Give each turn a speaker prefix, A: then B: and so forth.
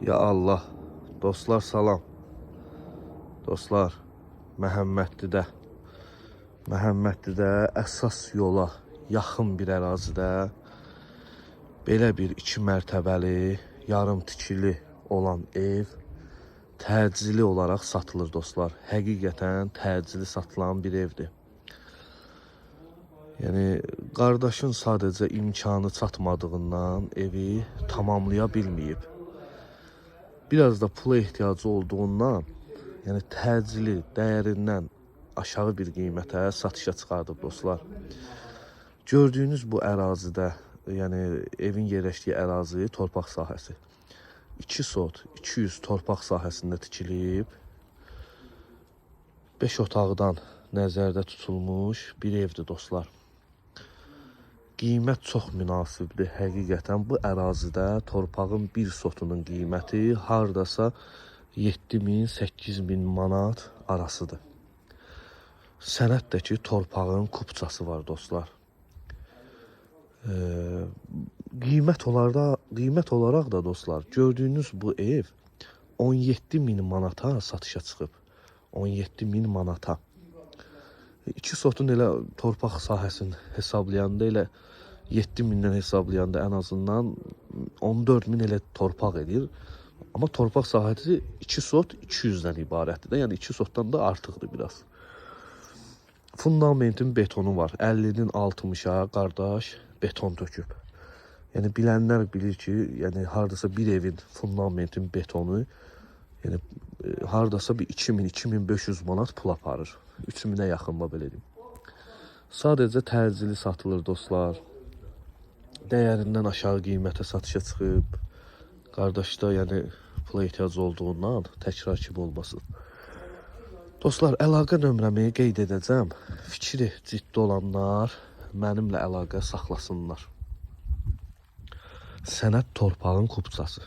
A: Ya Allah. Dostlar salam. Dostlar, Məhəmmədlidə Məhəmmədlidə əsas yola yaxın bir ərazidə belə bir iki mərtəbəli, yarım tikili olan ev təcili olaraq satılır dostlar. Həqiqətən təcili satılan bir evdir. Yəni qardaşın sadəcə imkanı çatmadığından evi tamamlaya bilməyib. Biraz da pula ehtiyacı olduğundan, yəni təcili dəyərindən aşağı bir qiymətə satışa çıxardıb dostlar. Gördüyünüz bu ərazidə, yəni evin yerləşdiyi ərazi torpaq sahəsi. 2 sot, 200 torpaq sahəsində tikilib 5 otaqdan nəzərdə tutulmuş bir evdir dostlar. Qiymət çox münasibdir. Həqiqətən bu ərazidə torpağın bir sotunun qiyməti hardasa 7000, 8000 manat arasıdır. Sənəd də ki, torpağın kupçası var dostlar. Ee, qiymət olarda qiymət olaraq da dostlar, gördüyünüz bu ev 17 min manata satışa çıxıb. 17 min manata. 2 sotun elə torpaq sahəsini hesablayanda elə 7 mindən hesablayanda ən azından 14 min elə torpaq edir. Amma torpaq sahəsi 2 sot 200-dən ibarətdir də. Yəni 2 sotdan da artıqdır biraz. Fundamentin betonu var. 50-nin 60-a qardaş beton töküb. Yəni bilənlər bilir ki, yəni hardasa bir evin fundamentin betonu yəni e, hardasa bir 2000-2500 manat pul aparır. 3000-ə yaxın belə deyim. Sadəcə təcili satılır dostlar. Dəyərindən aşağı qiymətə satışa çıxıb. Qardaşda yəni pula ehtiyacı olduğundan təkrar kimi olmasın. Dostlar, əlaqə nömrəmi qeyd edəcəm. Fikri ciddi olanlar mənimlə əlaqə saxlasınlar. Sənəd torpağın kupçası.